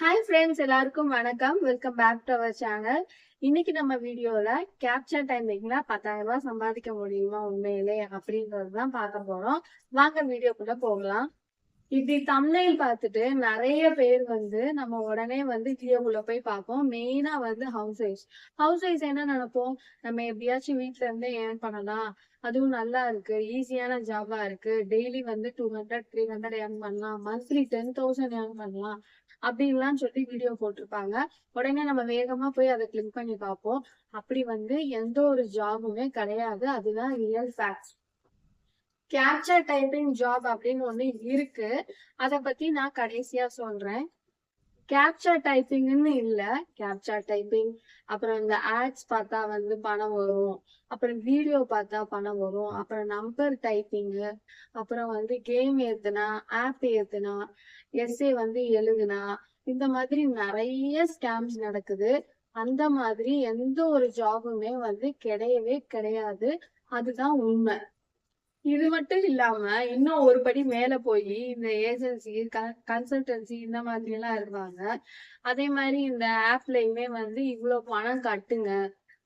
Hi friends எல்லாருக்கும் வணக்கம். Welcome back to our channel இன்னைக்கு நம்ம வீடியோல கேப்சர் டைமிங்ல பத்தாயிரம் ரூபாய் சம்பாதிக்க முடியுமா உண்மையிலே அப்படின்றது தான் பார்க்க போறோம். வாங்க வீடியோக்குள்ள போகலாம். இப்படி தம்னையில் பார்த்துட்டு நிறைய பேர் வந்து நம்ம உடனே வந்து கீழே போய் பார்ப்போம். மெயினா வந்து ஹவுஸ் ஒய்ஃப் ஹவுஸ் ஒய்ஃப் என்ன நினைப்போம்? நம்ம எப்படியாச்சும் வீட்ல இருந்தே ஏர்ன் பண்ணலாம். அதுவும் நல்லா இருக்கு. ஈஸியான ஜாபா இருக்கு. டெய்லி வந்து two hundred three hundred earn பண்ணலாம். மந்த்லி டென் தௌசண்ட் ஏர்ன் பண்ணலாம். அப்படின்லாம் சொல்லி வீடியோ போட்டிருப்பாங்க. உடனே நம்ம வேகமா போய் அதை கிளிக் பண்ணி பார்ப்போம். அப்படி வந்து எந்த ஒரு ஜாபுமே கிடையாது. அதுதான் real facts capture typing job அப்படின்னு ஒன்று இருக்கு. அதை பத்தி நான் கடைசியா சொல்றேன். கேப்சர் டைப்பிங்னு இல்ல. கேப்சர் டைப்பிங் அப்புறம் இந்த ஆட்ஸ் பார்த்தா வந்து பணம் வரும். அப்புறம் வீடியோ பார்த்தா பணம் வரும். அப்புறம் நம்பர் டைப்பிங்கு அப்புறம் வந்து கேம் ஏத்துனா ஆப் ஏத்துனா எஸ்ஏ வந்து எழுதுனா இந்த மாதிரி நிறைய ஸ்கேம்ஸ் நடக்குது. அந்த மாதிரி எந்த ஒரு ஜாபுமே வந்து கிடையவே கிடையாது. அதுதான் உண்மை. இது மட்டும் இல்லாம இன்னும் ஒரு படி மேல போய் இந்த ஏஜென்சி கன்சல்டன்சி இந்த மாதிரி எல்லாம் இருக்காங்க அதே மாதிரி இந்த ஆப்லயுமே வந்து இவ்வளவு பணம் கட்டுங்க.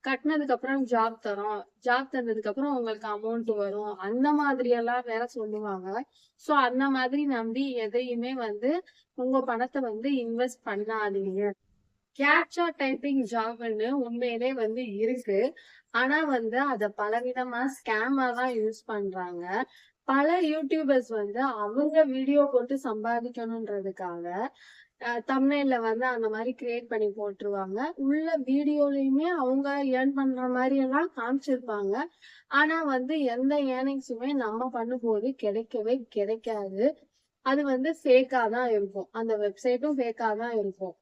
கட்டினதுக்கு அப்புறம் ஜாப் தரோம். ஜாப் தந்ததுக்கு அப்புறம் உங்களுக்கு அமௌண்ட் வரும். அந்த மாதிரி எல்லாம் வேற சொல்லுவாங்க. சோ அந்த மாதிரி நம்பி எதையுமே வந்து உங்க பணத்தை வந்து இன்வெஸ்ட் பண்ணாதீங்க. கேப்சா டைப்பிங் ஜாப்னு உண்மையிலே வந்து இருக்கு. ஆனா வந்து அத பலவிதமா ஸ்கேமா தான் யூஸ் பண்றாங்க. பல யூடியூபர்ஸ் வந்து அவங்க வீடியோ போட்டு சம்பாதிக்கணுன்றதுக்காக தமிழ்ல வந்து அந்த மாதிரி கிரியேட் பண்ணி போட்டுருவாங்க. உள்ள வீடியோலயுமே அவங்க ஏர்ன் பண்ற மாதிரி எல்லாம் காமிச்சிருப்பாங்க. ஆனா வந்து எந்த ஏர்னிங்ஸுமே நம்ம பண்ணும்போது கிடைக்கவே கிடைக்காது. அது வந்து ஃபேக்கா தான் இருக்கும். அந்த வெப்சைட்டும் ஃபேக்கா தான் இருக்கும்.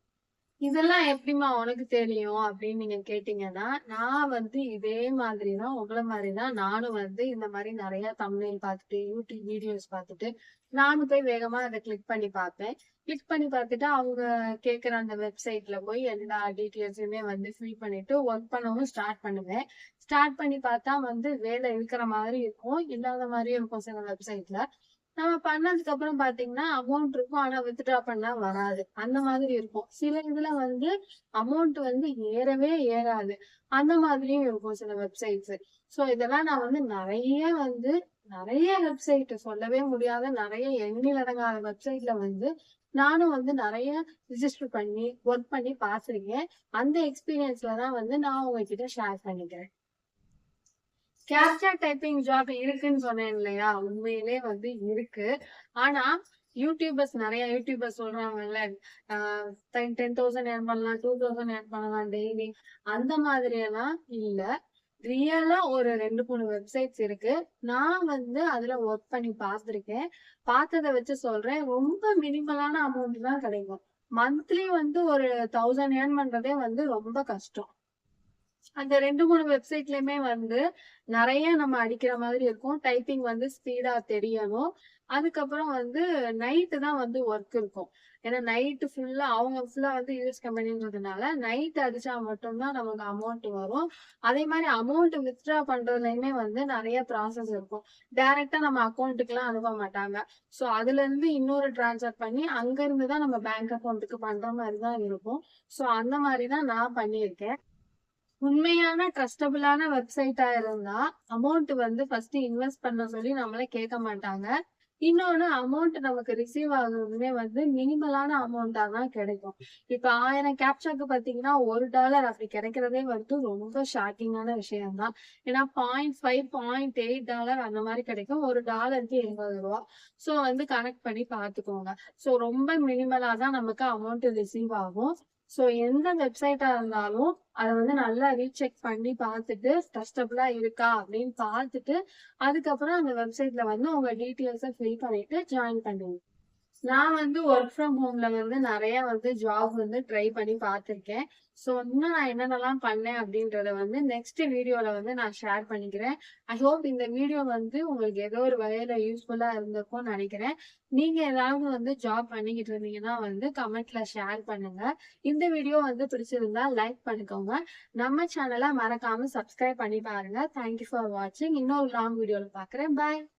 இதெல்லாம் எப்படிமா உனக்கு தெரியும் அப்படின்னு நீங்க கேட்டீங்கன்னா நான் வந்து இதே மாதிரி தான் உங்களை மாதிரி தான் நானும் வந்து இந்த மாதிரி நிறைய தமிழ் பார்த்துட்டு யூடியூப் வீடியோஸ் பார்த்துட்டு நானும் போய் வேகமா அதை கிளிக் பண்ணி பார்ப்பேன். கிளிக் பண்ணி பார்த்துட்டு அவங்க கேட்குற அந்த வெப்சைட்ல போய் எல்லா டீட்டெயில்ஸுமே வந்து ஃபில் பண்ணிட்டு ஒர்க் பண்ணவும் ஸ்டார்ட் பண்ணுவேன். ஸ்டார்ட் பண்ணி பார்த்தா வந்து வேலை இருக்கிற மாதிரி இருக்கும் இல்லாத மாதிரியும் இருக்கும் சில வெப்சைட்ல நம்ம பண்ணதுக்கு அப்புறம் பாத்தீங்கன்னா அமௌண்ட் இருக்கும். ஆனா வித்ட்ரா பண்ணா வராது. அந்த மாதிரி இருக்கும். சில இதுல வந்து அமௌண்ட் வந்து ஏறவே ஏறாது. அந்த மாதிரியும் இருக்கும் சில வெப்சைட்ஸ் சோ இதெல்லாம் நான் வந்து நிறைய வந்து நிறைய வெப்சைட் சொல்லவே முடியாத நிறைய எண்ணிலடங்காத வெப்சைட்ல வந்து நானும் வந்து நிறைய ரிஜிஸ்டர் பண்ணி ஒர்க் பண்ணி பார்த்துருக்கேன். அந்த எக்ஸ்பீரியன்ஸ்ல தான் வந்து நான் உங்ககிட்ட ஷேர் பண்ணிக்கிறேன். கேப்சர் டைப்பிங் ஜாப் இருக்குன்னு சொன்னேன் இல்லையா? உண்மையிலே வந்து இருக்கு. ஆனா யூடியூபர்ஸ் நிறைய யூடியூபர்ஸ் சொல்றாங்கல்ல டென் தௌசண்ட் ஏர்ன் பண்ணலாம் டூ தௌசண்ட் ஏர் பண்ணலாம் டெய்லி அந்த மாதிரி எல்லாம் இல்ல ரியலா ஒரு ரெண்டு மூணு வெப்சைட்ஸ் இருக்கு. நான் வந்து அதுல ஒர்க் பண்ணி பார்த்துருக்கேன். பார்த்ததை வச்சு சொல்றேன். ரொம்ப மினிமலான அமௌண்ட் தான் கிடைக்கும். மந்த்லி வந்து ஒரு தௌசண்ட் ஏர்ன் பண்றதே வந்து ரொம்ப கஷ்டம். அந்த ரெண்டு மூணு வெப்சைட்லயுமே வந்து நிறைய நம்ம அடிக்கிற மாதிரி இருக்கும். டைப்பிங் வந்து ஸ்பீடா தெரியணும். அதுக்கப்புறம் வந்து நைட்டு தான் வந்து ஒர்க் இருக்கும். ஏன்னா நைட்டு ஃபுல்லா அவங்க ஃபுல்லா வந்து யூஎஸ் கம்பெனின்றதுனால நைட் அடிச்சா மட்டும்தான் நமக்கு அமௌண்ட் வரும். அதே மாதிரி அமௌண்ட் வித்ட்ரா பண்றதுலயுமே வந்து நிறைய ப்ராசஸ் இருக்கும். டைரக்டா நம்ம அக்கௌண்ட்டுக்குலாம் அனுப்ப மாட்டாங்க. சோ அதுல இருந்து இன்னொரு டிரான்ஸ்ஃபர் பண்ணி அங்க இருந்து தான் நம்ம பேங்க் அக்கௌண்ட்டுக்கு பண்ற மாதிரி தான் இருக்கும். சோ அந்த மாதிரி தான் நான் பண்ணியிருக்கேன். உண்மையான ட்ரஸ்டபிளான வெப்சைட்டா இருந்தா அமௌண்ட் வந்து ஃபர்ஸ்ட் இன்வெஸ்ட் பண்ண சொல்லி நம்மள கேட்க மாட்டாங்க. இன்னொன்னு அமௌண்ட் நமக்கு ரிசீவ் ஆகுறதுமே வந்து மினிமலான அமௌண்டா தான் கிடைக்கும். இப்ப ஆயிரம் கேப்சாக்கு பாத்தீங்கன்னா ஒரு டாலர் அப்படி கிடைக்கிறதே வந்து ரொம்ப ஷாக்கிங்கான விஷயம் தான் ஏன்னா point five point eight dollar அந்த மாதிரி கிடைக்கும். ஒரு டாலருக்கு எண்பது ரூபா. ஸோ வந்து கனெக்ட் பண்ணி பாத்துக்கோங்க. ஸோ ரொம்ப மினிமலா தான் நமக்கு அமௌண்ட் ரிசீவ் ஆகும். ஸோ எந்த வெப்சைட்டா இருந்தாலும் அதை வந்து நல்லா ரீசெக் பண்ணி பார்த்துட்டு ட்ரஸ்டபுளாக இருக்கா அப்படின்னு பார்த்துட்டு அதுக்கப்புறம் அந்த வெப்சைட்ல வந்து உங்க டீட்டெயில்ஸை ஃபில் பண்ணிட்டு ஜாயின் பண்ணுங்க. நான் வந்து ஒர்க் ஃப்ரம் ஹோம்ல வந்து நிறைய வந்து ஜாப் வந்து ட்ரை பண்ணி பார்த்துருக்கேன். ஸோ இன்னும் நான் என்னென்னலாம் பண்ணேன் அப்படின்றத வந்து நெக்ஸ்ட் வீடியோல வந்து நான் ஷேர் பண்ணிக்கிறேன். ஐ ஹோப் இந்த வீடியோ வந்து உங்களுக்கு ஏதோ ஒரு வகையில யூஸ்ஃபுல்லா இருந்திருக்கும்னு நினைக்கிறேன். நீங்க ஏதாவது வந்து ஜாப் பண்ணிக்கிட்டு இருந்தீங்கன்னா வந்து கமெண்ட்ல ஷேர் பண்ணுங்க. இந்த வீடியோ வந்து பிடிச்சிருந்தா லைக் பண்ணிக்கோங்க. நம்ம சேனலை மறக்காம சப்ஸ்கிரைப் பண்ணி பாருங்க. தேங்க்யூ ஃபார் வாட்சிங் இன்னொரு லாங் வீடியோல பாக்குறேன் பாய்